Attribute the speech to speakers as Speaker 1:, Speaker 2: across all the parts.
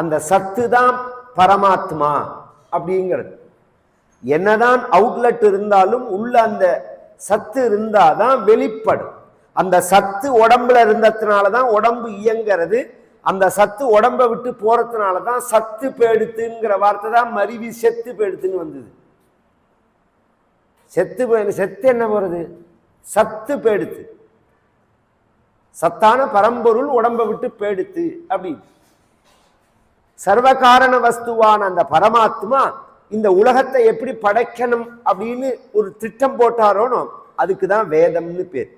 Speaker 1: அந்த சத்து தான் பரமாத்மா அப்படிங்கிறது. என்னதான் அவுட்லெட் இருந்தாலும் உள்ள அந்த சத்து இருந்தால் தான் வெளிப்படும். அந்த சத்து உடம்புல இருந்ததுனால தான் உடம்பு இயங்கிறது. அந்த சத்து உடம்பை விட்டு போகிறதுனால தான் சத்து பேடுத்துங்கிற வார்த்தை தான் மருவி செத்து பேடுத்துன்னு வந்தது. செத்து செத்து என்ன வருது சத்து பேடுத்து. சத்தான பரம்பொருள் உடம்பை விட்டு பேடுத்து அப்படி சர்வகாரண வஸ்துவான அந்த பரமாத்மா இந்த உலகத்தை எப்படி படைக்கணும் அப்படின்னு ஒரு திட்டம் போட்டாரோனோ அதுக்கு தான் வேதம்னு பேர்.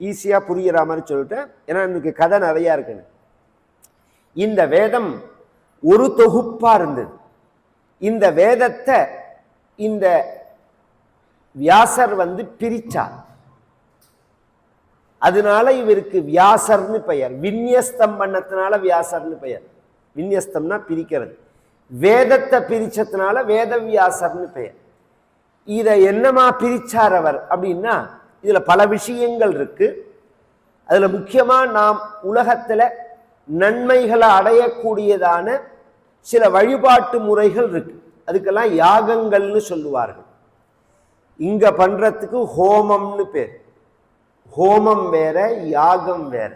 Speaker 1: ஈஸியாக புரிகிற மாதிரி சொல்லிட்டேன். ஏன்னா எனக்கு கதை நிறையா இருக்குன்னு. இந்த வேதம் ஒரு தொகுப்பாக இருந்தது. இந்த வேதத்தை இந்த வியாசர் வந்து பிரிச்சார். அதனால இவருக்கு வியாசர்னு பெயர். விநியஸ்தம் பண்ணத்தினால வியாசர்னு பெயர். விநியஸ்தம்னா பிரிக்கிறது. வேதத்தை பிரிச்சதுனால வேதவியாசர்னு பெயர். இதை என்னமா பிரிச்சார் அவர் அப்படின்னா இதில் பல விஷயங்கள் இருக்கு. அதில் முக்கியமாக நாம் உலகத்தில் நன்மைகளை அடையக்கூடியதான சில வழிபாட்டு முறைகள் இருக்கு. அதுக்கெல்லாம் யாகங்கள்னு சொல்லுவார்கள். இங்கே பண்ணுறதுக்கு ஹோமம்னு பேர். ஹோமம் வேற யாகம் வேற.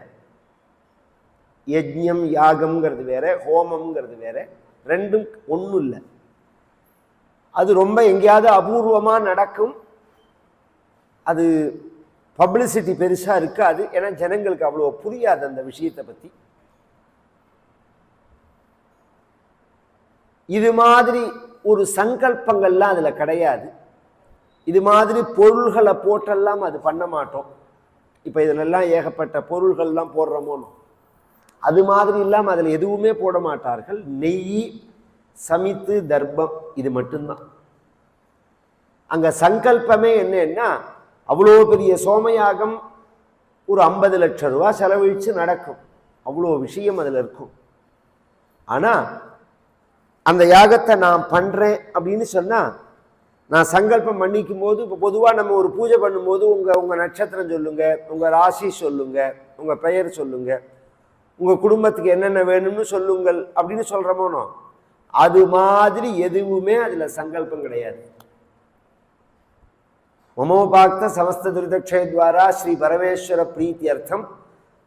Speaker 1: யஜ்யம் யாகம்ங்கிறது வேற ஹோமம்ங்கிறது வேற ரெண்டும் ஒன்றும் இல்லை அது ரொம்ப எங்கேயாவது அபூர்வமாக நடக்கும். அது பப்ளிசிட்டி பெருசாக இருக்காது. ஏன்னா ஜனங்களுக்கு அவ்வளோ புரியாது அந்த விஷயத்தை பற்றி இது மாதிரி ஒரு சங்கல்பங்கள்லாம் அதில் கிடையாது. இது மாதிரி பொருள்களை போட்டெல்லாம் அது பண்ண மாட்டோம். இப்போ இதிலெல்லாம் ஏகப்பட்ட பொருள்கள்லாம் போடுறோமோனோ. அது மாதிரி இல்லாமல் அதில் எதுவுமே போட மாட்டார்கள். நெய் சமித்து தர்ப்பம் இது மட்டும்தான். அங்கே சங்கல்பமே என்னன்னா அவ்வளோ பெரிய சோமயாகம் ஒரு ஐம்பது லட்சம் ரூபா செலவழித்து நடக்கும். அவ்வளோ விஷயம் அதில் இருக்கும். ஆனால் அந்த யாகத்தை நான் பண்ணுறேன் அப்படின்னு சொன்னால் நான் சங்கல்பம் பண்ணிக்கும் போது இப்போ பொதுவாக நம்ம ஒரு பூஜை பண்ணும்போது உங்கள் உங்கள் நட்சத்திரம் சொல்லுங்கள் உங்கள் ராசி சொல்லுங்கள் உங்கள் பெயர் சொல்லுங்கள் உங்கள் குடும்பத்துக்கு என்னென்ன வேணும்னு சொல்லுங்கள் அப்படின்னு சொல்கிறோமோனோ அது மாதிரி எதுவுமே அதில் சங்கல்பம் கிடையாது. மமோபாக்த சமஸ்த துரிதக்ஷயத்வாரா ஸ்ரீ பரமேஸ்வர பிரீத்தியர்த்தம்.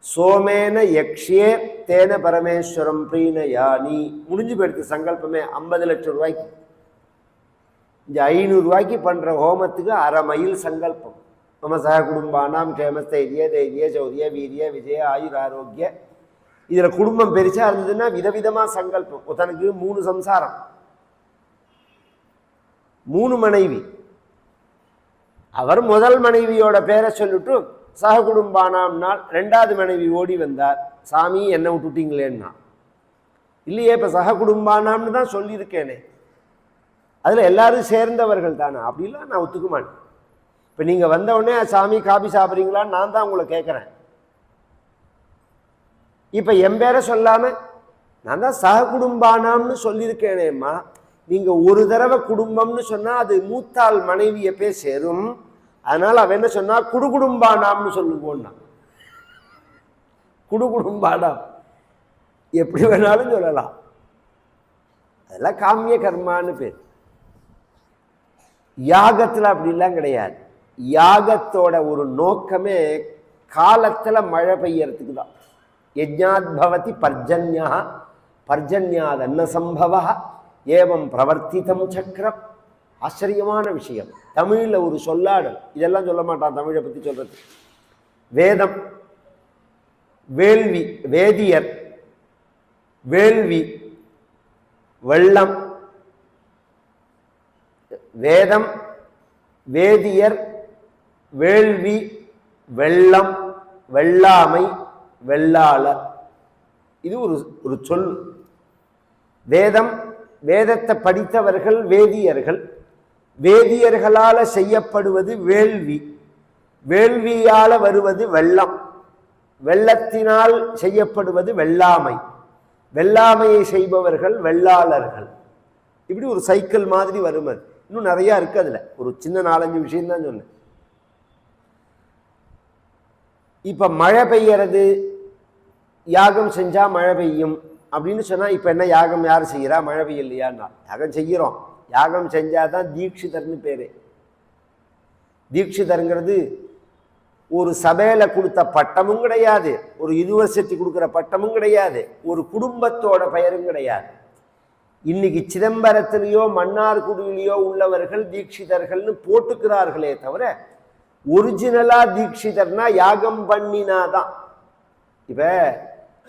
Speaker 1: சோமேன யக்ஷே தேன பரமேஸ்வரம் பிரீனயானி முடிஞ்சு போயிடுது சங்கல்பமே ஐம்பது லட்சம் ரூபாய்க்கு. இந்த ஐநூறுரூவாய்க்கு பண்ணுற ஹோமத்துக்கு அரை மைல் சங்கல்பம். நம்ம சக குடும்பானாம் க்ஷேமஸ்தைரிய தைரிய சௌரிய வீரிய விஜய ஆயுர் ஆரோக்கிய இதில் குடும்பம் பெருசாக இருந்ததுன்னா விதவிதமாக சங்கல்பம். ஒருத்தனுக்கு மூணு சம்சாரம். மூணு மனைவி. அவர் முதல் மனைவியோட பேரை சொல்லிட்டு சக குடும்பானாம்னால் ரெண்டாவது மனைவி ஓடி வந்தார். சாமி என்னை விட்டுட்டீங்களேன்னா? இல்லையே இப்போ சக குடும்பானாம்னு தான் சொல்லியிருக்கேனே. அதில் எல்லாரும் சேர்ந்தவர்கள் தானே? அப்படிலாம் நான் ஒத்துக்குமான் இப்போ நீங்கள் வந்தவுடனே சாமி காபி சாப்பிட்றீங்களான்னு நான் தான் உங்களை கேட்குறேன் இப்போ என் பேரை சொல்லாமல் நான் தான் சக குடும்பானாம்னு சொல்லியிருக்கேனேம்மா. நீங்கள் ஒரு தடவை குடும்பம்னு சொன்னால் அது மூத்தாள் மனைவியை போய் சேரும். அதனால் அவன் என்ன சொன்னா குடுகுடும்பானாம்னு சொல்லுவோன்னா குடுகுடும்பானாம் எப்படி வேணாலும் சொல்லலாம். அதெல்லாம் காமிய கர்மான்னு பேர். யாகத்தில் அப்படிலாம் கிடையாது. யாகத்தோட ஒரு நோக்கமே காலத்தில் மழை பெய்யறதுக்கு தான் யஜ்ஞாத் பவதி பர்ஜன்யா. பர்ஜன்யாத் அன்னசம்பவ ஏவம் பிரவர்த்திதம் சக்கரம் ஆச்சரியமான விஷயம். தமிழில் ஒரு சொல்லாடல். இதெல்லாம் சொல்ல மாட்டான் தமிழை பற்றி சொல்கிறது வேதம். வேள்வி. வேதியர். வேள்வி. வெள்ளம். வேதம். வேதியர். வேள்வி. வெள்ளம். வெள்ளாமை. வெள்ளாள. இது ஒரு ஒரு சொல். வேதம் வேதத்தை படித்தவர்கள் வேதியர்கள். வேதியர்களால் செய்யப்படுவது வேள்வி. வேள்வியால் வருவது வெள்ளம். வெள்ளத்தினால் செய்யப்படுவது வெள்ளாமை. வெள்ளாமையை செய்பவர்கள் வெள்ளாளர்கள். இப்படி ஒரு சைக்கிள் மாதிரி வரும் அது. இன்னும் நிறையா இருக்குது அதில். ஒரு சின்ன நாலஞ்சு விஷயம் தான் சொன்னேன். இப்போ மழை பெய்யறது யாகம் செஞ்சால் மழை பெய்யும் அப்படின்னு சொன்னால் இப்போ என்ன யாகம் யார் செய்கிறா மழை பெய்யலையான்னா யாகம் செய்கிறோம் யாகம் செஞ்சால் தான் தீட்சிதர்னு பேர். தீட்சிதருங்கிறது ஒரு சபையில கொடுத்த பட்டமும் கிடையாது ஒரு யூனிவர்சிட்டி கொடுக்குற பட்டமும் கிடையாது ஒரு குடும்பத்தோட பெயரும் கிடையாது. இன்னைக்கு சிதம்பரத்திலேயோ மன்னார்குடியிலேயோ உள்ளவர்கள் தீட்சிதர்கள்னு போட்டுக்கிறார்களே தவிர ஒரிஜினலாக தீட்சிதர்னா யாகம் பண்ணினாதான். இப்போ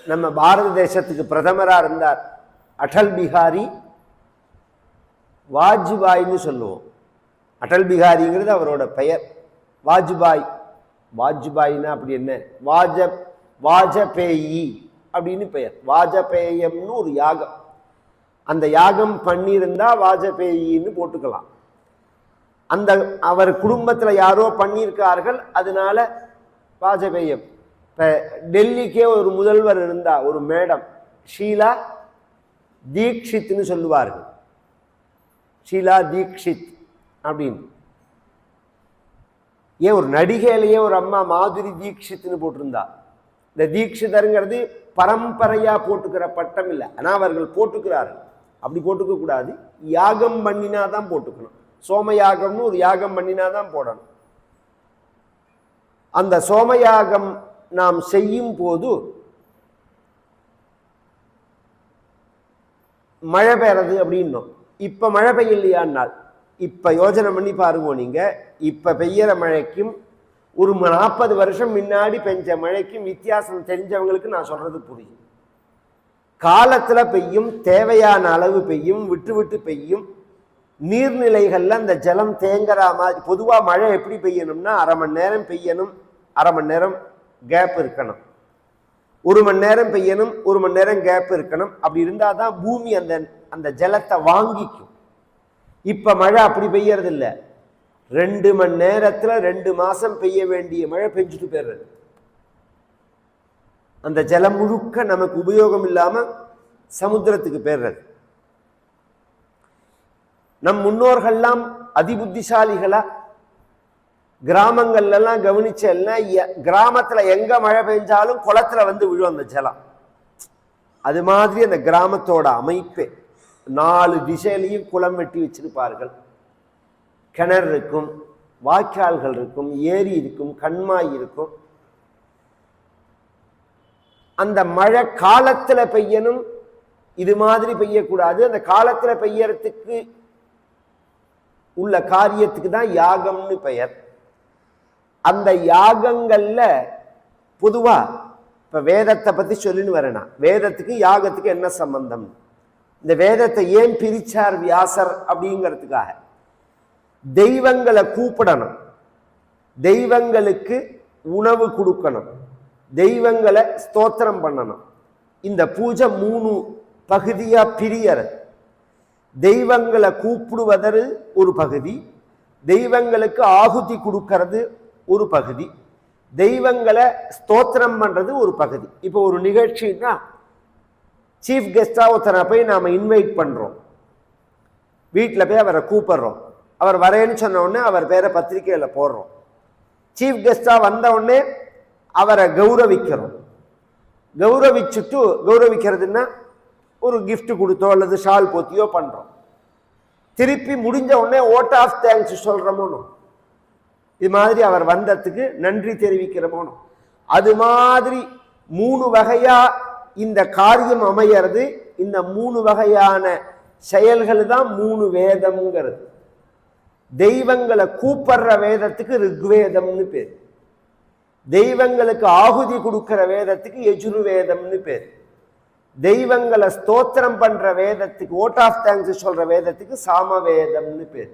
Speaker 1: நம்ம பாரத தேசத்துக்கு பிரதமரா இருந்தார் அடல் பிகாரி வாஜ்பாயின்னு சொல்லுவோம். அடல் பிகாரிங்கிறது அவரோட பெயர். வாஜ்பாய் வாஜ்பாய்னா அப்படி என்ன? வாஜ வாஜபேயி அப்படின்னு பெயர். வாஜபேயம்னு ஒரு யாகம். அந்த யாகம் பண்ணியிருந்தா வாஜபேயின்னு போட்டுக்கலாம். அந்த அவர் குடும்பத்துல யாரோ பண்ணியிருக்கார்கள் அதனால வாஜபேயம். இப்போ டெல்லிக்கே ஒரு முதல்வர் இருந்தா ஒரு மேடம் ஷீலா தீக்ஷித்னு சொல்லுவார்கள். ஷீலா தீக்ஷித் அப்படின்னு. ஏன் ஒரு நடிகையிலேயே ஒரு அம்மா மாதுரி தீக்ஷித்னு போட்டிருந்தா? இந்த தீக்ஷிதருங்கிறது பரம்பரையா போட்டுக்கிற பட்டம் இல்லை. ஆனால் அவர்கள் போட்டுக்கிறார்கள். அப்படி போட்டுக்க கூடாது. யாகம் பண்ணினா தான் போட்டுக்கணும். சோம யாகம்னு ஒரு யாகம் பண்ணினா தான் போடணும். அந்த சோமயாகம் நாம் செய்யும் போது மழை பெறது அப்படின்னோம். இப்போ மழை பெய்யலையானால் இப்போ யோசனை பண்ணி பாருங்க நீங்கள் இப்போ பெய்யற மழைக்கும் ஒரு நாற்பது வருஷம் முன்னாடி பெஞ்ச மழைக்கும் வித்தியாசம் தெரிஞ்சவங்களுக்கு நான் சொல்கிறது புரியும். காலத்தில் பெய்யும் தேவையான அளவு பெய்யும் விட்டு விட்டு பெய்யும் நீர்நிலைகளில் அந்த ஜலம் தேங்குற மாதிரி பொதுவாக மழை எப்படி பெய்யணும்னா அரை மணி நேரம் பெய்யணும் அரை மணி நேரம் கேப் இருக்கணும். ஒரு மணி நேரம் பெய்யணும் ஒரு மணி நேரம் கேப் இருக்கணும். அப்படி இருந்தால் தான் பூமி அந்த அந்த ஜலத்தை வாங்கிக்கும். இப்ப மழை அப்படி பெய்யறது இல்ல ரெண்டு மணி நேரத்துல ரெண்டு மாசம் பெய்ய வேண்டிய மழை பெஞ்சுட்டு போயிடுறது. அந்த ஜலம் முழுக்க நமக்கு உபயோகம் இல்லாம சமுத்திரத்துக்கு போயிடுறது. நம் முன்னோர்கள்லாம் அதிபுத்திசாலிகளா கிராமங்கள்லாம் கவனிச்சேன்னா கிராமத்தில் எங்கே மழை பெஞ்சாலும் குளத்துல வந்து விழும் அந்த ஜலம். அது மாதிரி அந்த கிராமத்தோட அமைப்பே. நாலு திசையிலையும் குளம் வெட்டி வச்சிருப்பார்கள். கிணறு இருக்கும் வாய்க்கால்கள் இருக்கும் ஏரி இருக்கும் கண்மாய் இருக்கும். அந்த மழை காலத்தில் பெய்யணும் இது மாதிரி பெய்யக்கூடாது. அந்த காலத்தில் பெய்யறதுக்கு உள்ள காரியத்துக்கு தான் யாகம்னு பெயர். அந்த யாகங்கள்ல பொதுவா இப்ப வேதத்தை பத்தி சொல்லின்னு வரேனா. வேதத்துக்கு யாகத்துக்கு என்ன சம்பந்தம்? இந்த வேதத்தை ஏன் பிரிச்சார் வியாசர் அப்படிங்கிறதுக்காக? தெய்வங்களை கூப்பிடணும். தெய்வங்களுக்கு உணவு கொடுக்கணும். தெய்வங்களை ஸ்தோத்திரம் பண்ணணும். இந்த பூஜை மூணு பகுதியாக பிரியறது. தெய்வங்களை கூப்பிடுவதற்கு ஒரு பகுதி தெய்வங்களுக்கு ஆகுதி கொடுக்கறது ஒரு பகுதி. தெய்வங்களை ஸ்தோத்திரம் பண்ணுறது ஒரு பகுதி. இப்போ ஒரு நிகழ்ச்சின்னா சீஃப் கெஸ்டாக ஒருத்தரை போய் நாம் இன்வைட் பண்ணுறோம் வீட்டில் போய் அவரை கூப்பிட்றோம். அவர் வரேன்னு சொன்ன அவர் பேரை பத்திரிக்கையில் போடுறோம். சீஃப் கெஸ்டாக வந்தவுடனே அவரை கௌரவிக்கிறோம். கௌரவிச்சுட்டு கௌரவிக்கிறதுன்னா ஒரு கிஃப்ட்டு கொடுத்தோ அல்லது ஷால் போத்தியோ பண்ணுறோம் திருப்பி முடிஞ்ச உடனே ஓட் ஆஃப் தேங்க்ஸ் சொல்கிறோமோன்னு இது மாதிரி அவர் வந்ததுக்கு நன்றி தெரிவிக்கிற போனோம் அது மாதிரி மூணு வகையா இந்த காரியம் அமையறது இந்த மூணு வகையான செயல்கள் தான் மூணு வேதம்ங்கிறது. தெய்வங்களை கூப்பிடுற வேதத்துக்கு ரிக்வேதம்னு பேர். தெய்வங்களுக்கு ஆகுதி கொடுக்கிற வேதத்துக்கு யஜுர்வேதம்னு பேர். தெய்வங்களை ஸ்தோத்திரம் பண்ற வேதத்துக்கு ஓட் ஆஃப் தேங்க்ஸ் சொல்ற வேதத்துக்கு சாமவேதம்னு பேர்.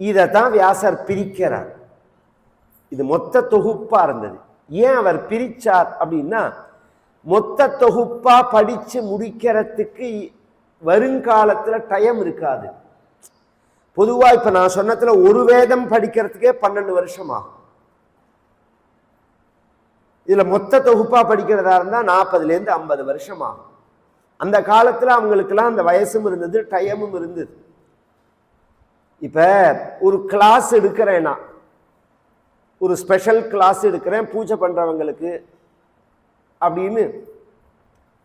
Speaker 1: இதை தான் வியாசர் பிரிக்கிறார். இது மொத்த தொகுப்பாக இருந்தது. ஏன் அவர் பிரித்தார் அப்படின்னா மொத்த தொகுப்பாக படித்து முடிக்கிறதுக்கு வருங்காலத்தில் டைம் இருக்காது. பொதுவாக இப்போ நான் சொன்னதில் ஒரு வேதம் படிக்கிறதுக்கே பன்னெண்டு வருஷம் ஆகும். இதில் மொத்த தொகுப்பாக படிக்கிறதா இருந்தால் நாற்பதுலேருந்து ஐம்பது வருஷம் ஆகும். அந்த காலத்தில் அவங்களுக்கெல்லாம் அந்த வயசும் இருந்தது டைமும் இருந்தது. இப்போ ஒரு கிளாஸ் எடுக்கிறேன்னா ஒரு ஸ்பெஷல் கிளாஸ் எடுக்கிறேன் பூஜை பண்ணுறவங்களுக்கு அப்படின்னு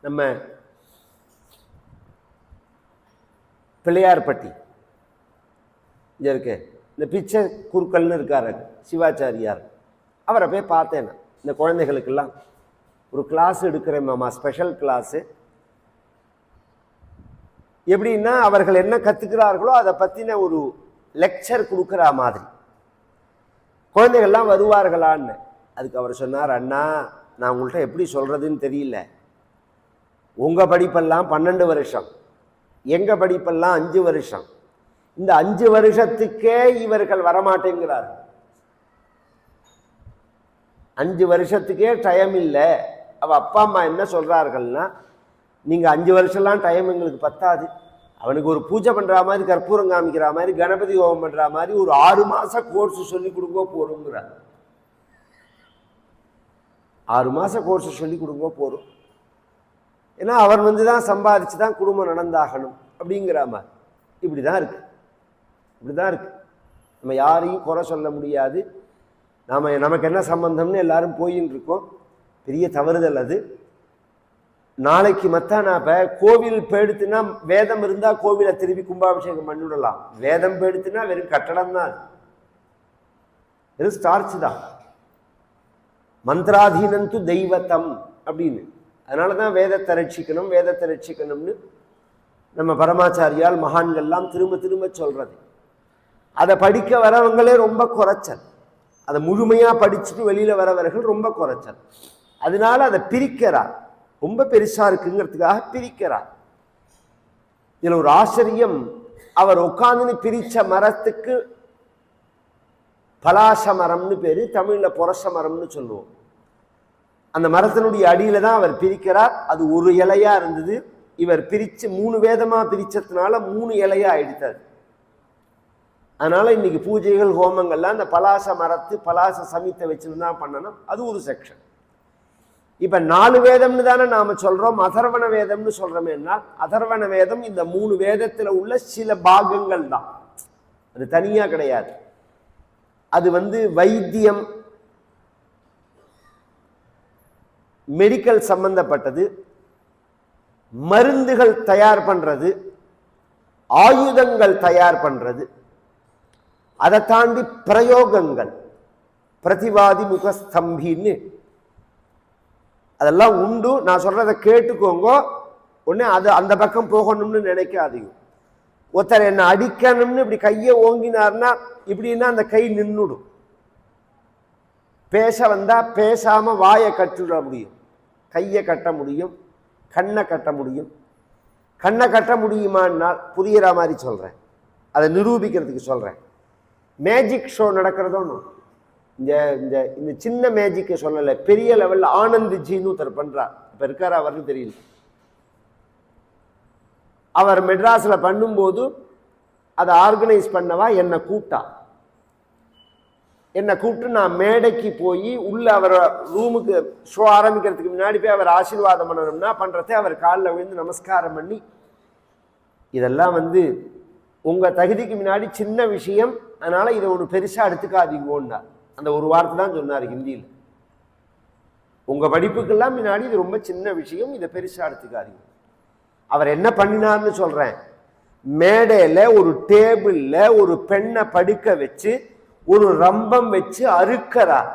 Speaker 1: நம்ம பிள்ளையார்பட்டி இங்கே இருக்கு. இந்த பிச்சை குருக்கள்னு இருக்கார் சிவாச்சாரியார். அவரை போய் பார்த்தேன் நான். இந்த குழந்தைகளுக்கெல்லாம் ஒரு கிளாஸ் எடுக்கிறேன் மாமா ஸ்பெஷல் கிளாஸு எப்படின்னா அவர்கள் என்ன கற்றுக்கிறார்களோ அதை பற்றின ஒரு லெக்சர் கொடுக்குற மாதிரி. குழந்தைகள்லாம் வருவார்களான்னு. அதுக்கு அவர் சொன்னார் அண்ணா நான் உங்கள்கிட்ட எப்படி சொல்கிறதுன்னு தெரியல. உங்கள் படிப்பெல்லாம் பன்னெண்டு வருஷம். எங்கள் படிப்பெல்லாம் அஞ்சு வருஷம். இந்த அஞ்சு வருஷத்துக்கே இவர்கள் வரமாட்டேங்கிறார். அஞ்சு வருஷத்துக்கே டைம் இல்லை. அவள் அப்பா அம்மா என்ன சொல்கிறார்கள்னா நீங்கள் அஞ்சு வருஷம்லாம் டைம் எங்களுக்கு பத்தாது. அவனுக்கு ஒரு பூஜை பண்ணுற மாதிரி கற்பூரம் காமிக்கிற மாதிரி கணபதி ஹோமம் பண்ணுற மாதிரி ஒரு ஆறு மாதம் கோர்ஸ் சொல்லி கொடுங்க போகிறோங்கிறார் ஆறு மாதம் கோர்ஸ் சொல்லி கொடுங்க போகிறோம் ஏன்னா அவர் வந்து தான் சம்பாதிச்சு தான் குடும்பம் நடந்தாகணும் அப்படிங்கிற மாதிரி. இப்படி தான் இருக்கு. இப்படி தான் இருக்கு. நம்ம யாரையும் குறை சொல்ல முடியாது. நாம் நமக்கு என்ன சம்பந்தம்னு எல்லாரும் போயின்னு இருக்கோம். பெரிய தவறுதல் அது. நாளைக்கு மத்தா நான் கோவில் போயிடுத்துனா வேதம் இருந்தால் கோவிலை திருப்பி கும்பாபிஷேகம் பண்ணிவிடலாம். வேதம் போயிடுத்துனா வெறும் கட்டடம் தான். வெறும் ஸ்டார்ச் தான். மந்திராதீனந்து தெய்வத்தம் அப்படின்னு. அதனால தான் வேதத்தை ரட்சிக்கணும் வேதத்தை ரட்சிக்கணும்னு நம்ம பரமாச்சாரியால் மகான்கள்லாம் திரும்ப திரும்ப சொல்றது. அதை படிக்க வரவங்களே ரொம்ப குறைச்சல். அதை முழுமையாக படிச்சுட்டு வெளியில் வரவர்கள் ரொம்ப குறைச்சல். அதனால அதை பிரிக்கிறார். ரொம்ப பெருசா இருக்குங்கிறதுக்காக பிரிக்கிறார். இதில் ஒரு ஆசிரியம் அவர் உட்காந்துன்னு பிரிச்ச மரத்துக்கு பலாச மரம்னு பேரு தமிழ்ல புரச மரம்னு சொல்லுவோம். அந்த மரத்தினுடைய அடியில தான் அவர் பிரிக்கிறார். அது ஒரு இலையா இருந்தது. இவர் பிரிச்சு மூணு வேதமா பிரிச்சதுனால மூணு இலையா ஆயிடுத்தார். அதனால இன்னைக்கு பூஜைகள் ஹோமங்கள்லாம் அந்த பலாச மரத்து பலாச சமித்தை வச்சுன்னு தான் பண்ணணும். அது ஒரு செக்ஷன் இப்போ நாலு வேதம்னு தானே நாம சொல்றோம் அதர்வண வேதம்னு சொல்கிறோமேனா அதர்வண வேதம் இந்த மூணு வேதத்தில் உள்ள சில பாகங்கள் தான். அது தனியாக கிடையாது. அது வந்து வைத்தியம் மெடிக்கல் சம்பந்தப்பட்டது மருந்துகள் தயார் பண்றது ஆயுதங்கள் தயார் பண்றது அதை தாண்டி பிரயோகங்கள் பிரதிவாதி முகஸ்தம்பின்னு அதெல்லாம் உண்டு. நான் சொல்கிறத கேட்டுக்கோங்க. உடனே அது அந்த பக்கம் போகணும்னு நினைக்காதீங்க. ஒருத்தர் என்னை அடிக்கணும்னு இப்படி கையை ஓங்கினார்னா இப்படின்னா அந்த கை நின்றுடும் பேச வந்தால் பேசாமல் வாயை கட்டிட முடியும். கையை கட்ட முடியும். கண்ணை கட்ட முடியும். கண்ணை கட்ட முடியுமான்னால் புரியிற மாதிரி சொல்கிறேன் அதை நிரூபிக்கிறதுக்கு சொல்கிறேன் மேஜிக் ஷோ நடக்கிறதோன்னு. இந்த இந்த இந்த சின்ன மேஜிக்கை சொல்லலை பெரிய லெவலில் ஆனந்த் ஜின்னு ஒருத்தர் பண்ணுறார் இப்போ இருக்கார் அவர்னு தெரியல. அவர் மெட்ராஸில் பண்ணும்போது அதை ஆர்கனைஸ் பண்ணவா? என்னை கூப்பிட்டா. என்னை கூப்பிட்டு நான் மேடைக்கு போய் உள்ள அவர் ரூமுக்கு ஷோ ஆரம்பிக்கிறதுக்கு முன்னாடி போய் அவர் ஆசீர்வாதம் பண்ணணும்னா பண்ணுறதே அவர் காலில் விழுந்து நமஸ்காரம் பண்ணி இதெல்லாம் வந்து உங்கள் தகுதிக்கு முன்னாடி சின்ன விஷயம் அதனால் இதை ஒன்று பெருசாக எடுத்துக்காதீங்கன்னார். அந்த ஒரு வார்த்தை தான் சொன்னார் ஹிந்தியில். உங்கள் படிப்புக்கெல்லாம் முன்னாடி இது ரொம்ப சின்ன விஷயம் இதை பெருசாக எடுத்துக்காதீங்க. அவர் என்ன பண்ணினார்னு சொல்கிறேன் மேடையில் ஒரு டேபிளில் ஒரு பெண்ணை படுக்க வச்சு ஒரு ரம்பம் வச்சு அறுக்கிறார்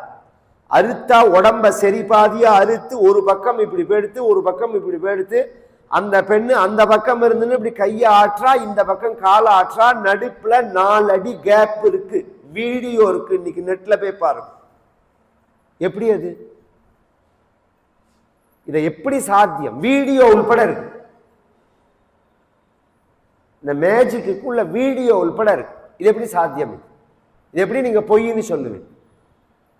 Speaker 1: அறுத்தா உடம்ப சரி பாதியாக அறுத்து ஒரு பக்கம் இப்படி போஎடுத்து ஒரு பக்கம் இப்படி போஎடுத்து அந்த பெண்ணு அந்த பக்கம் இருந்துன்னு இப்படி கையை ஆற்றா இந்த பக்கம் காலை ஆற்றா நடுப்பில் நாலு அடி கேப் இருக்குது வீடியோ இருக்கு இன்னைக்கு நெட்ல போய் பாருங்க. எப்படி அது? இதை எப்படி சாத்தியம்? வீடியோ உள்பட இருக்கு. இந்த மேஜிக்குள்ள வீடியோ உள்பட இருக்கு. இது எப்படி சாத்தியம்? இது எப்படி நீங்க பொய்ன்னு சொல்லுவீங்க?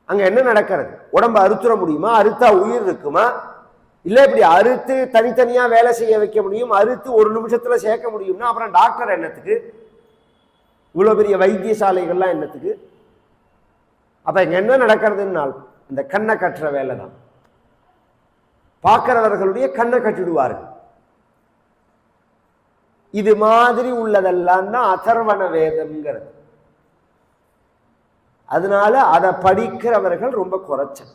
Speaker 1: அங்க என்ன நடக்கிறது? உடம்ப அறுத்துற முடியுமா? அறுத்தா உயிர் இருக்குமா? இல்லை இப்படி அறுத்து தனித்தனியா வேலை செய்ய வைக்க முடியும்? அறுத்து ஒரு நிமிஷத்துல சேர்க்க முடியும்னா அப்புறம் டாக்டர் என்னத்துக்கு? இவ்வளோ பெரிய வைத்தியசாலைகள்லாம் என்னத்துக்கு? அப்ப இங்க என்ன நடக்கிறதுனால் இந்த கண்ணை கட்டுற வேலை தான். பார்க்கிறவர்களுடைய கண்ணை கட்டிடுவார்கள். இது மாதிரி உள்ளதெல்லாம் தான் அதர்வண வேதம்ங்கிறது. அதனால அதை படிக்கிறவர்கள் ரொம்ப குறைச்சல்.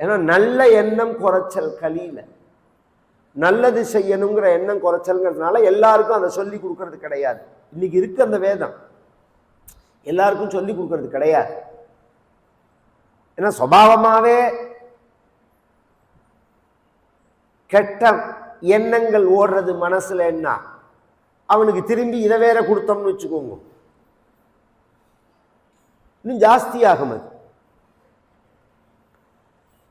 Speaker 1: ஏன்னா நல்ல எண்ணம் குறைச்சல் கலியில. நல்லது செய்யணுங்கிற எண்ணம் குறைச்சல்ங்கிறதுனால எல்லாருக்கும் அதை சொல்லி கொடுக்கறது கிடையாது. இன்னைக்கு இருக்கு அந்த வேதம். எல்லாருக்கும் சொல்லி கொடுக்கறது கிடையாது. ஏன்னா சுபாவமாகவே கெட்ட எண்ணங்கள் ஓடுறது மனசுல என்ன? அவனுக்கு திரும்பி இதை வேற கொடுத்தோம்னு வச்சுக்கோங்க. இன்னும் ஜாஸ்தியாகும் அது.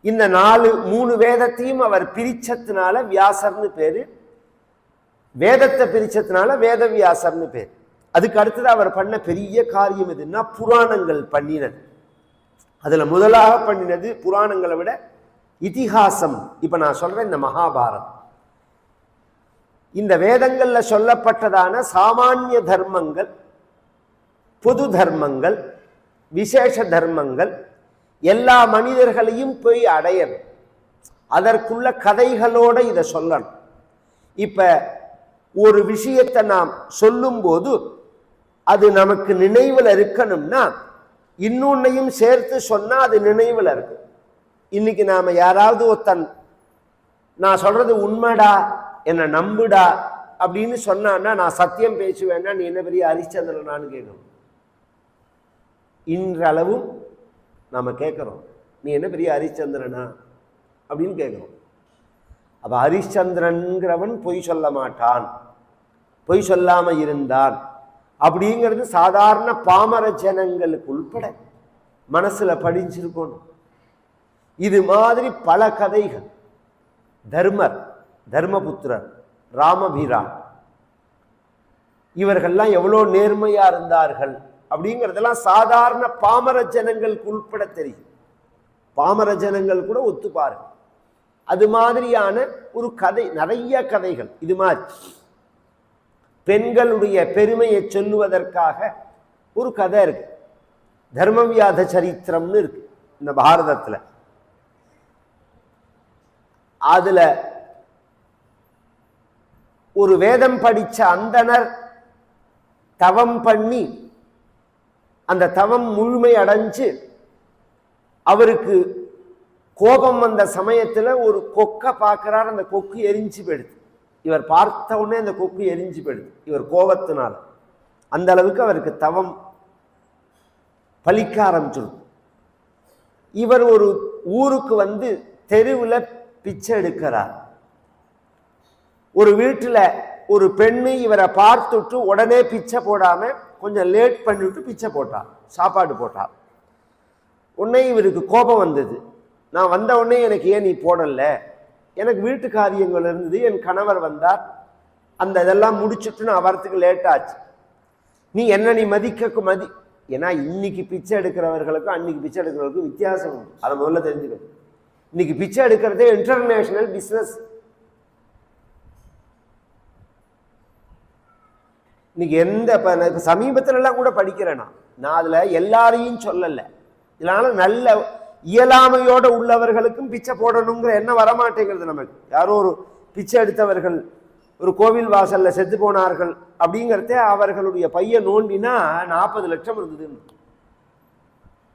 Speaker 1: இந்த நாலு மூணு வேதத்தையும் அவர் பிரிச்சதுனால வியாசர்னு பேரு. வேதத்தை பிரிச்சதுனால வேதவியாசர்னு பேர். அதுக்கு அடுத்தது அவர் பண்ண பெரிய காரியம் எதுன்னா புராணங்கள் பண்ணினது. அதில் முதலாக பண்ணினது புராணங்களை விட இதிகாசம். இப்போ நான் சொல்கிறேன் இந்த மகாபாரதம். இந்த வேதங்களில் சொல்லப்பட்டதான சாமானிய தர்மங்கள் பொது தர்மங்கள் விசேஷ தர்மங்கள் எல்லா மனிதர்களையும் போய் அடையணும். அதற்குள்ள கதைகளோடு இதை சொல்லணும். இப்போ ஒரு விஷயத்தை நாம் சொல்லும்போது அது நமக்கு நினைவில் இருக்கணும்னா இன்னொன்னையும் சேர்த்து சொன்னால் அது நினைவில் இருக்கும். இன்னைக்கு நாம் யாராவது ஒருத்தன் நான் சொல்றது உண்மைடா என்னை நம்புடா அப்படின்னு சொன்னான்னா நான் சத்தியம் பேசுவேன்னா நீ என்ன பெரிய ஹரிச்சந்திரனான்னு கேட்கணும் இன்றளவும் நாம் கேட்குறோம் நீ என்ன பெரிய ஹரிச்சந்திரனா? அப்படின்னு கேட்குறோம். அப்போ ஹரிச்சந்திரன்கிறவன் பொய் சொல்ல மாட்டான். பொய் சொல்லாமல் இருந்தான். அப்படிங்கிறது சாதாரண பாமர ஜனங்களுக்கு உள்பட மனசில் படிஞ்சிருக்கணும். இது மாதிரி பல கதைகள். தர்மர் தர்மபுத்திரர் ராமபீரான் இவர்கள்லாம் எவ்வளோ நேர்மையாக இருந்தார்கள் அப்படிங்கிறதெல்லாம் சாதாரண பாமர ஜனங்களுக்கு உள்பட தெரியும். பாமர ஜனங்கள் கூட ஒத்துப்பார்கள். அது மாதிரியான ஒரு கதை நிறைய கதைகள். இது மாதிரி. பெண்களுடைய பெருமையை சொல்லுவதற்காக ஒரு கதை இருக்கு. தர்மவியாத சரித்திரம்னு இருக்கு இந்த பாரதத்தில். அதுல ஒரு வேதம் படிச்ச அந்தனர் தவம் பண்ணி அந்த தவம் முழுமை அடைஞ்சு அவருக்கு கோபம் வந்த சமயத்தில் ஒரு கொக்கை பார்க்குறார். அந்த கொக்கு எரிஞ்சு போயிடுது. இவர் பார்த்த உடனே அந்த கொக்கு எரிஞ்சு போயிடுது. இவர் கோபத்தினால். அந்த அளவுக்கு அவருக்கு தவம் பலிக்க ஆரம்பிச்சிடும் இவர் ஒரு ஊருக்கு வந்து தெருவில் பிச்சை எடுக்கிறார். ஒரு வீட்டில் ஒரு பெண்ணு இவரை பார்த்துட்டு உடனே பிச்சை போடாமல் கொஞ்சம் லேட் பண்ணிவிட்டு பிச்சை போட்டார் சாப்பாடு போட்டார் உடனே இவருக்கு கோபம் வந்தது. நான் வந்த உடனே எனக்கு ஏன் நீ போடலை? எனக்கு வீட்டு காரியங்கள் இருந்தது என் கணவர் வந்தார். அந்த இதெல்லாம் முடிச்சுட்டு நான் வரத்துக்கு லேட் ஆச்சு. நீ என்ன நீ மதிக்க மதி ஏன்னா இன்னைக்கு பிச்சை எடுக்கிறவர்களுக்கும் அன்னைக்கு பிச்சை எடுக்கிறவர்களுக்கும் வித்தியாசம். உண்டு அதை முதல்ல தெரிஞ்சுக்கணும். இன்னைக்கு பிச்சை எடுக்கிறதே இன்டர்நேஷனல் பிஸ்னஸ் இன்னைக்கு எந்த இப்போ சமீபத்துலலாம் கூட படிக்கிறேன் நான். நான் அதில் எல்லாரையும் சொல்லலை. இதனால நல்ல இயலாமையோட உள்ளவர்களுக்கும் பிச்சை போடணுங்கிற எண்ணம் வரமாட்டேங்கிறது நமக்கு. யாரோ ஒரு பிச்சை எடுத்தவர்கள் ஒரு கோவில் வாசல்ல செத்து போனார்கள் அப்படிங்கிறதே அவர்களுடைய பையன் நோண்டினா நாற்பது லட்சம் இருந்ததுன்னு.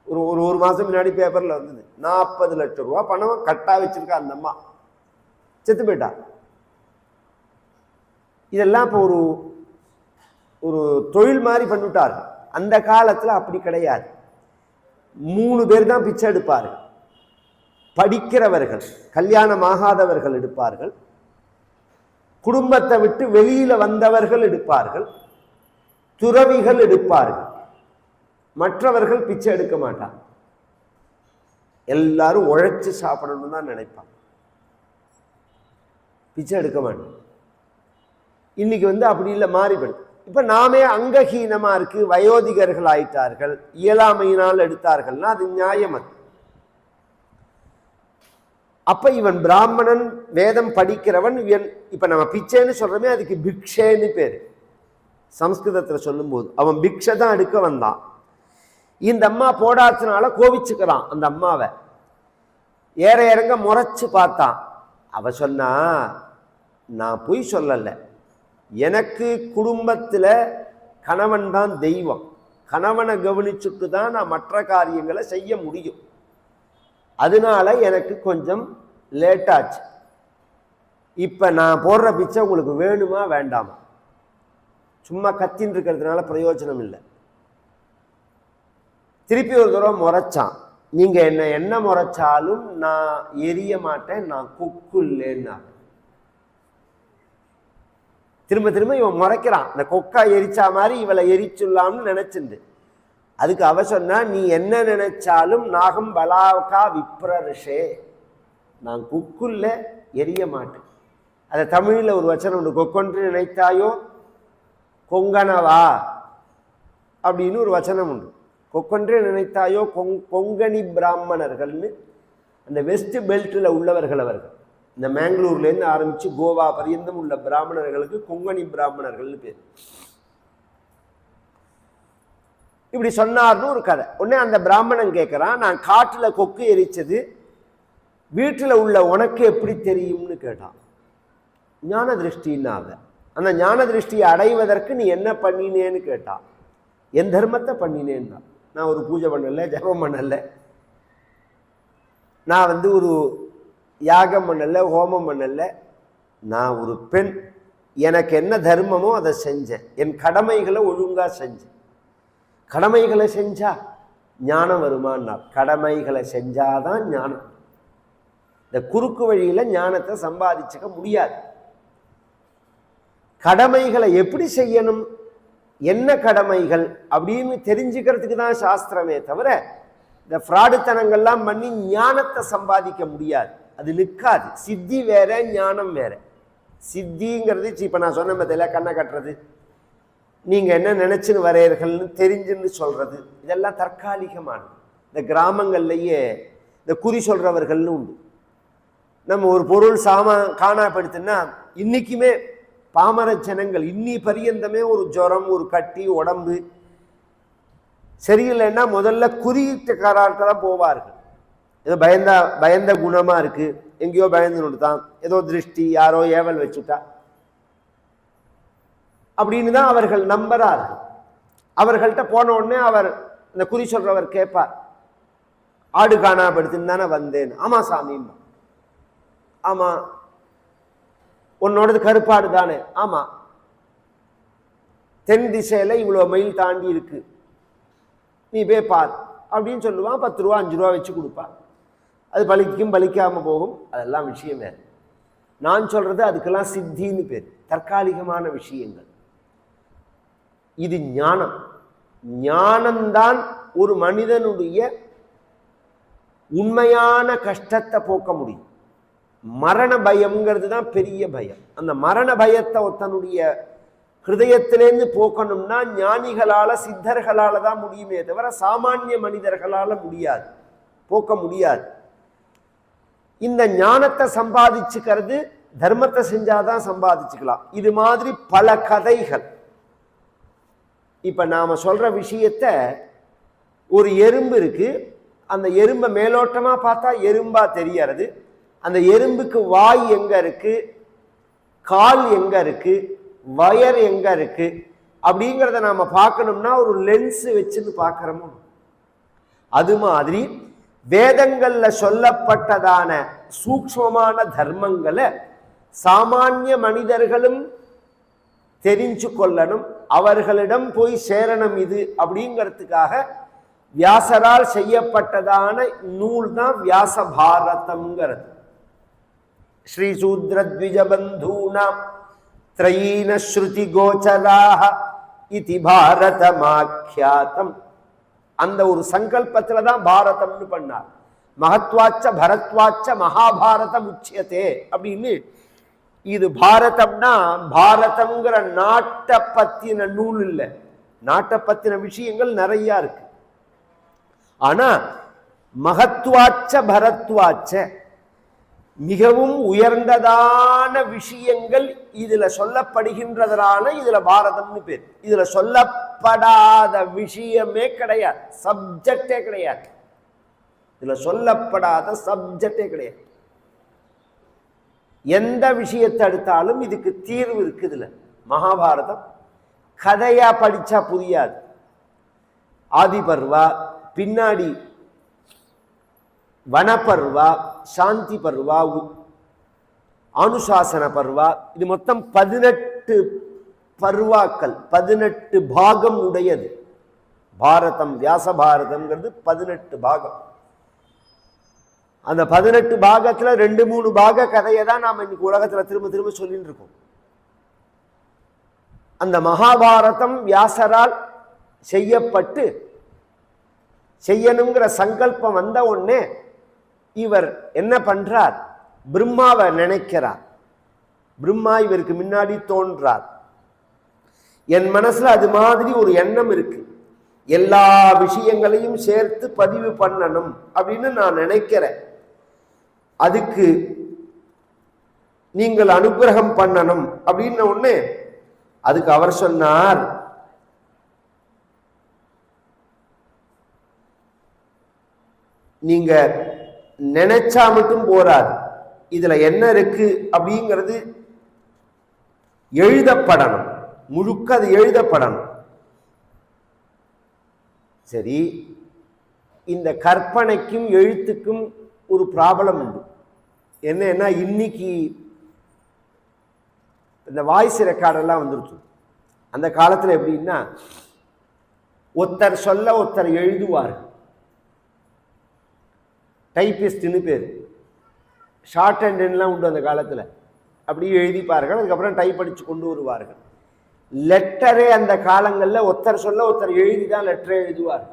Speaker 1: ஒரு ஒரு ஒரு மாதம் முன்னாடி பேப்பரில் வந்தது. நாற்பது லட்சம் ரூபா பணம் கட்டா வச்சிருக்கா அந்த அம்மா. செத்து போயிட்டா. இதெல்லாம் இப்போ ஒரு ஒரு தொழில் மாதிரி பண்ணிவிட்டார் அந்த காலத்தில் அப்படி கிடையாது. மூணு பேர் தான் பிச்சை எடுப்பார்கள். படிக்கிறவர்கள் கல்யாணம் ஆகாதவர்கள் எடுப்பார்கள். குடும்பத்தை விட்டு வெளியில வந்தவர்கள் எடுப்பார்கள். துறவிகள் எடுப்பார்கள். மற்றவர்கள் பிச்சை எடுக்க மாட்டாங்க. எல்லாரும் உழைச்சு சாப்பிடணும்னு தான் நினைப்பாங்க. பிச்சை எடுக்க மாட்டாங்க. இன்னைக்கு வந்து அப்படி இல்லை மாறிபடுது இப்போ நாமே அங்கஹீனமாக இருக்குது வயோதிகர்கள் ஆயிட்டார்கள் இயலாமையினால் எடுத்தார்கள்னா அது நியாயம் அது. அப்போ இவன் பிராமணன் வேதம் படிக்கிறவன் இவன் இப்போ நம்ம பிச்சைன்னு சொல்கிறோமே அதுக்கு பிக்ஷேன்னு பேர். சம்ஸ்கிருதத்தில் சொல்லும்போது அவன் பிக்ஷை தான் எடுக்க வந்தான். இந்த அம்மா போடாதனால கோவிச்சுக்கிறான் அந்த அம்மாவை. ஏற இறங்க முறைச்சு பார்த்தான். அவ சொன்னா நான் பொய் சொல்லலை. எனக்கு குடும்பத்தில் கணவன் தான் தெய்வம். கணவனை கவனிச்சுட்டு தான் நான் மற்ற காரியங்களை செய்ய முடியும். அதனால எனக்கு கொஞ்சம் லேட்டாச்சு இப்போ நான் போடுற பிச்சை உங்களுக்கு வேணுமா வேண்டாமா? சும்மா கத்தின்னு இருக்கிறதுனால பிரயோஜனம் இல்லை. திருப்பி ஒரு தடவை முறைச்சான். நீங்கள் என்ன என்ன முறைச்சாலும் நான் எரிய மாட்டேன் நான் குக்கு இல்லைன்னா திரும்ப திரும்ப இவன் முறைக்கிறான். இந்த கொக்கா எரிச்சா மாதிரி இவளை எரிச்சுடலாம்னு நினைச்சிருந்து. அதுக்கு அவ சொன்னா நீ என்ன நினைச்சாலும் நாகம் பலாக்கா விப்ரரிஷே நான் குக்குள்ள எரிய மாட்டேன். அதை தமிழில் ஒரு வச்சனம் உண்டு கொக்கொன்று நினைத்தாயோ கொங்கனவா அப்படின்னு ஒரு வச்சனம் உண்டு. கொக்கொன்று நினைத்தாயோ கொங் கொங்கணி பிராமணர்கள்னு. அந்த வெஸ்ட் பெல்ட்டில் உள்ளவர்கள் அவர்கள். இந்த மேங்களூர்லேருந்து ஆரம்பித்து கோவா பரியந்தம் உள்ள பிராமணர்களுக்கு கொங்கணி பிராமணர்கள்னு பேர். இப்படி சொன்னார்னு ஒரு கதை. உடனே அந்த பிராமணன் கேட்குறான் நான் காட்டில் கொக்கு எரிச்சது வீட்டில் உள்ள உனக்கு எப்படி தெரியும்னு கேட்டான். ஞான திருஷ்டின்னாக அந்த ஞான திருஷ்டியை அடைவதற்கு நீ என்ன பண்ணினேன்னு கேட்டான். என் தர்மத்தை பண்ணினேன்னா. நான் ஒரு பூஜை பண்ணலை ஜபம் பண்ணலை. நான் வந்து ஒரு யாகம் பண்ணலை ஹோமம் பண்ணலை. நான் ஒரு பெண். எனக்கு என்ன தர்மமோ அதை செஞ்சேன். என் கடமைகளை ஒழுங்காக செஞ்சேன். கடமைகளை செஞ்சா ஞானம் வருமானா கடமைகளை செஞ்சாதான் ஞானம். இந்த குறுக்கு வழியில் ஞானத்தை சம்பாதிச்சுக்க முடியாது. கடமைகளை எப்படி செய்யணும்? என்ன கடமைகள்? அப்படின்னு தெரிஞ்சுக்கிறதுக்கு தான் சாஸ்திரமே தவிர இந்த ஃப்ராடுத்தனங்கள்லாம் பண்ணி ஞானத்தை சம்பாதிக்க முடியாது. அது நிற்காது சித்தி வேற ஞானம் வேற. சித்திங்கிறது இப்போ நான் சொன்ன மத்தியில கண்ணை கட்டுறது. நீங்கள் என்ன நினச்சின்னு வரையர்கள்னு தெரிஞ்சுன்னு சொல்கிறது இதெல்லாம் தற்காலிகமானது. இந்த கிராமங்கள்லேயே இந்த குறி சொல்கிறவர்கள்னு உண்டு. நம்ம ஒரு பொருள் சாமா காணாப்படுத்துனா இன்றைக்குமே பாமர ஜனங்கள் இன்னி பரியந்தமே ஒரு ஜுரம் ஒரு கட்டி உடம்பு. சரியில்லைன்னா முதல்ல குறியீட்டுக்காராட்ட தான் போவார்கள். ஏதோ பயந்தா பயந்த குணமாக இருக்குது எங்கேயோ பயந்துன்னு தான் ஏதோ திருஷ்டி யாரோ ஏவல் வச்சுட்டா. அப்படின்னு தான் அவர்கள் நம்புறார். அவர்கள்ட்ட போன உடனே அவர் இந்த குறி சொல்றவர் கேட்பார். ஆடு காணாப்படுத்துன்னு தானே வந்தேன். ஆமா சாமி. ஆமா. உன்னோடது கருப்பாடு தானே. ஆமா. தென் திசையில இவ்வளவு மைல் தாண்டி இருக்கு. நீ போய் பார். அப்படின்னு சொல்லுவான். பத்து ரூபா அஞ்சு ரூபா வச்சு கொடுப்பான் அது பலிக்கும் பலிக்காமல் போகும். அதெல்லாம் விஷயம். வேறு நான் சொல்கிறது அதுக்கெல்லாம் சித்தின்னு பேர். தற்காலிகமான விஷயங்கள். இது ஞானம். ஞானம்தான் ஒரு மனிதனுடைய உண்மையான கஷ்டத்தை போக்க முடியும். மரண பயம்ங்கிறது தான் பெரிய பயம். அந்த மரண பயத்தை ஒருத்தனுடைய ஹிருதயத்திலேருந்து போக்கணும்னா ஞானிகளால் சித்தர்களால் தான் முடியுமே தவிர சாமானிய மனிதர்களால் முடியாது. போக்க முடியாது. இந்த ஞானத்தை சம்பாதிச்சுக்கிறது தர்மத்தை செஞ்சாதான் சம்பாதிச்சுக்கலாம். இது மாதிரி பல கதைகள். இப்போ நாம் சொல்கிற விஷயத்த ஒரு எறும்பு இருக்குது அந்த எறும்பை மேலோட்டமாக பார்த்தா எறும்பா தெரியறது. அந்த எறும்புக்கு வாய் எங்கே இருக்குது கால் எங்கே இருக்குது வயர் எங்கே இருக்குது அப்படிங்கிறத நாம் பார்க்கணும்னா ஒரு லென்ஸ் வச்சுன்னு பார்க்குறோமோ. அது மாதிரி வேதங்களில் சொல்லப்பட்டதான சூக்ஷமான தர்மங்களை சாமானிய மனிதர்களும் தெரிஞ்சு கொள்ளணும். அவர்களிடம் போய் சேரணும் இது அப்படிங்கிறதுக்காக வியாசரால் செய்யப்பட்டதான நூல் தான் வியாச பாரதம்ங்கிறது ஸ்ரீ சூத்ரத்விஜபந்தூனாம் திரையீன ஸ்ருதி கோச்சராக இது பாரதமாக்கியாத்தம். அந்த ஒரு சங்கல்பத்தில் தான் பாரதம்னு பண்ணார். மகத்வாச்ச பரத்வாச்ச மகாபாரதம் உச்சியத்தே அப்படின்னு இது பாரதம்னா பாரதம்ங்கிற நாட்டை பத்தின நூல் இல்லை. நாட்டை பத்தின விஷயங்கள் நிறையா இருக்கு. ஆனா மகத்வாச்ச பரத்வாச்ச மிகவும் உயர்ந்ததான விஷயங்கள் இதுல சொல்லப்படுகின்றதனால இதுல பாரதம்னு பேர். இதுல சொல்லப்படாத விஷயமே கிடையாது. சப்ஜெக்டே கிடையாது. இதுல சொல்லப்படாத சப்ஜெக்டே கிடையாது. எந்த விஷயத்தை எடுத்தாலும் இதுக்கு தீர்வு இருக்குது இதில். மகாபாரதம். கதையா படிச்சா புரியாது. ஆதிபர்வா பின்னாடி வனப்பர்வா சாந்தி பர்வா அனுசாசன பர்வா இது மொத்தம் பதினெட்டு பர்வாக்கள் பதினெட்டு பாகம் உடையது. பாரதம் வியாச பாரதம்ங்கிறது பதினெட்டு பாகம். அந்த பதினெட்டு பாகத்தில் ரெண்டு மூணு பாக கதையை தான் நாம் இன்னைக்கு உலகத்துல திரும்ப திரும்ப சொல்லிட்டு இருக்கோம். அந்த மகாபாரதம் வியாசரால் செய்யப்பட்டு செய்யணுங்கிற சங்கல்பம் வந்த உடனே இவர் என்ன பண்றார்? பிரம்மாவை நினைக்கிறார். பிரம்மா இவருக்கு முன்னாடி தோன்றார். என் மனசுல அது மாதிரி ஒரு எண்ணம் இருக்கு. எல்லா விஷயங்களையும் சேர்த்து பதிவு பண்ணணும் அப்படின்னு நான் நினைக்கிறேன். அதுக்கு நீங்கள் அனுகிரகம் பண்ணணும் அப்படின்ன உடனே அதுக்கு அவர் சொன்னார். நீங்கள் நினைச்சா மட்டும் போராது. இதுல என்ன இருக்கு அப்படிங்கிறது எழுதப்படணும். முழுக்க அது எழுதப்படணும். சரி இந்த கற்பனைக்கும் எழுத்துக்கும் ஒரு ப்ராப்ளம் உண்டு. என்னன்னா இன்னைக்கு இந்த வாய்ஸ் ரெக்கார்டெல்லாம் வந்துருச்சு. அந்த காலத்தில் எப்படின்னா ஒருத்தர் சொல்ல ஒருத்தர் எழுதுவார். டைப்பிஸ்ட்னு பேர். ஷார்ட் ஹேண்டுலாம் உண்டு அந்த காலத்தில். அப்படியே எழுதிப்பார்கள் அதுக்கப்புறம் டைப் அடித்து கொண்டு வருவார்கள். லெட்டரே அந்த காலங்களில் ஒருத்தர் சொல்ல ஒருத்தர் எழுதி தான் லெட்டரை எழுதுவார்.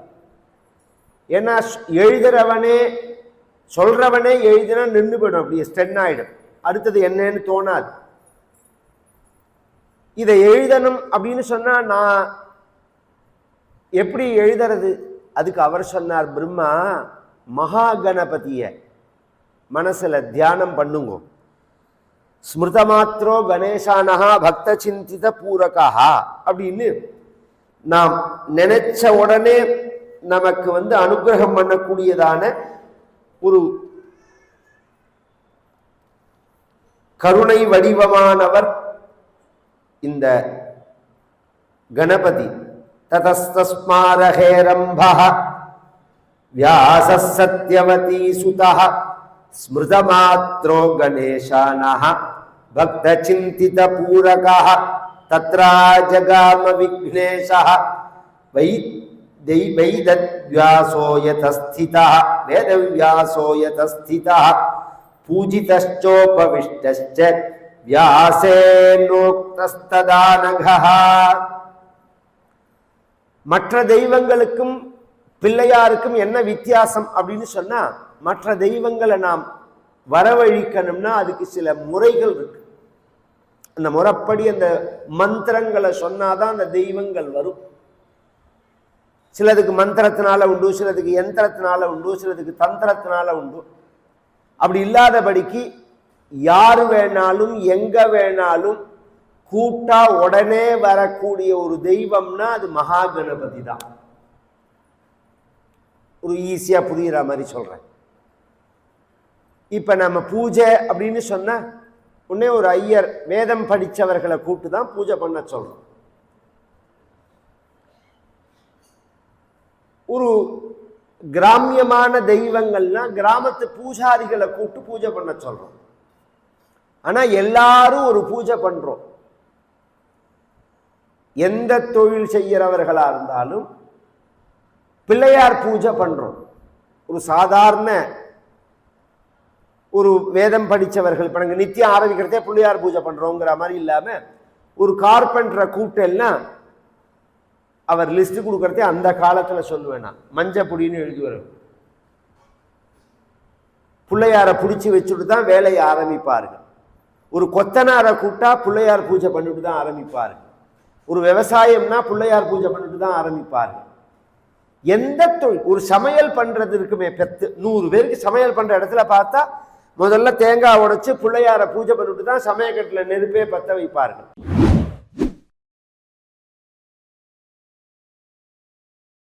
Speaker 1: ஏன்னா எழுதுறவனே சொல்கிறவனே எழுதினா நின்று போயிடும் அப்படியே ஸ்டென் ஆகிடும் அடுத்தது என்னன்னு தோணாது. இதை எழுதணும் அப்படின்னு சொன்னால் நான் எப்படி எழுதுறது? அதுக்கு அவர் சொன்னார் பிரம்மா மகா மனசில் மனசுல தியானம் பண்ணுங்க. ஸ்மிருதமாத்ரோ கணேசானஹா பக்த சிந்தித பூரகா அப்படின்னு நாம் நினைச்ச உடனே நமக்கு வந்து அனுகிரகம் பண்ணக்கூடியதான ஒரு கருணை வடிவமானவர் இந்த கணபதி. ததஸ்தஸ்மாரஹேரம்ப व्यासः सत्यवतीसुतः स्मृतमात्रो गणेशानः भक्तचिन्तितपूरकः तत्रा जगामविघ्नेशः वै दै वैदव्यासो यतस्थितः वेदव्यासो यतस्थितः पूजितश्चोपविष्टश्च व्यासेनोक्तस्तदा नघः மற்ற தெய்வங்களுக்கும் பிள்ளையாருக்கும் என்ன வித்தியாசம் அப்படின்னு சொன்னா மற்ற தெய்வங்களை நாம் வரவழிக்கணும்னா அதுக்கு சில முறைகள் இருக்கு. அந்த முறைப்படி அந்த மந்திரங்களை சொன்னாதான் அந்த தெய்வங்கள் வரும். சிலதுக்கு மந்திரத்தினால உண்டு சிலதுக்கு யந்திரத்தினால உண்டு சிலதுக்கு தந்திரத்தினால உண்டு. அப்படி இல்லாதபடிக்கு யார் வேணாலும் எங்க வேணாலும் கூட்டா உடனே வரக்கூடிய ஒரு தெய்வம்னா அது மகா கணபதி தான். ஒரு ஈஸியாக புரிகிற மாதிரி சொல்கிறேன் இப்போ நம்ம பூஜை அப்படின்னு சொன்னால் உடனே ஒரு ஐயர் வேதம் படித்தவர்களை கூட்டு தான் பூஜை பண்ண சொல்கிறோம் ஒரு கிராமியமான தெய்வங்கள்னா கிராமத்து பூஜாரிகளை கூப்பிட்டு பூஜை பண்ண சொல்கிறோம் ஆனால் எல்லாரும் ஒரு பூஜை பண்ணுறோம் எந்த தொழில் செய்கிறவர்களாக இருந்தாலும் பிள்ளையார் பூஜை பண்ணுறோம் ஒரு சாதாரண ஒரு வேதம் படித்தவர்கள் இப்போ நாங்கள் நித்தியம் ஆரம்பிக்கிறதே பிள்ளையார் பூஜை பண்ணுறோங்கிற மாதிரி இல்லாமல் ஒரு கார்பெண்டரை கூப்பிட்டு அவர் லிஸ்ட் கொடுக்கறதே அந்த காலத்தில் சொல்லுவேன் நான். மஞ்சப்பொடின்னு எழுதுவார் பிள்ளையாரை பிடிச்சி வச்சுட்டு தான் வேலையை ஆரம்பிப்பார்கள். ஒரு கொத்தனாரை கூப்பிட்டா பிள்ளையார் பூஜை பண்ணிட்டு தான் ஆரம்பிப்பார்கள். ஒரு விவசாயம்னா பிள்ளையார் பூஜை பண்ணிட்டு தான் ஆரம்பிப்பார்கள். எந்த தொழில் ஒரு சமையல் பண்ணுறதுக்குமே இருக்குமே நூறு பேருக்கு சமையல் பண்ணுற இடத்துல பார்த்தா முதல்ல தேங்காய் உடைச்சு பிள்ளையார பூஜை பண்ணிட்டு தான் சமயக்கட்டில் நெருப்பே பற்ற வைப்பார்கள்.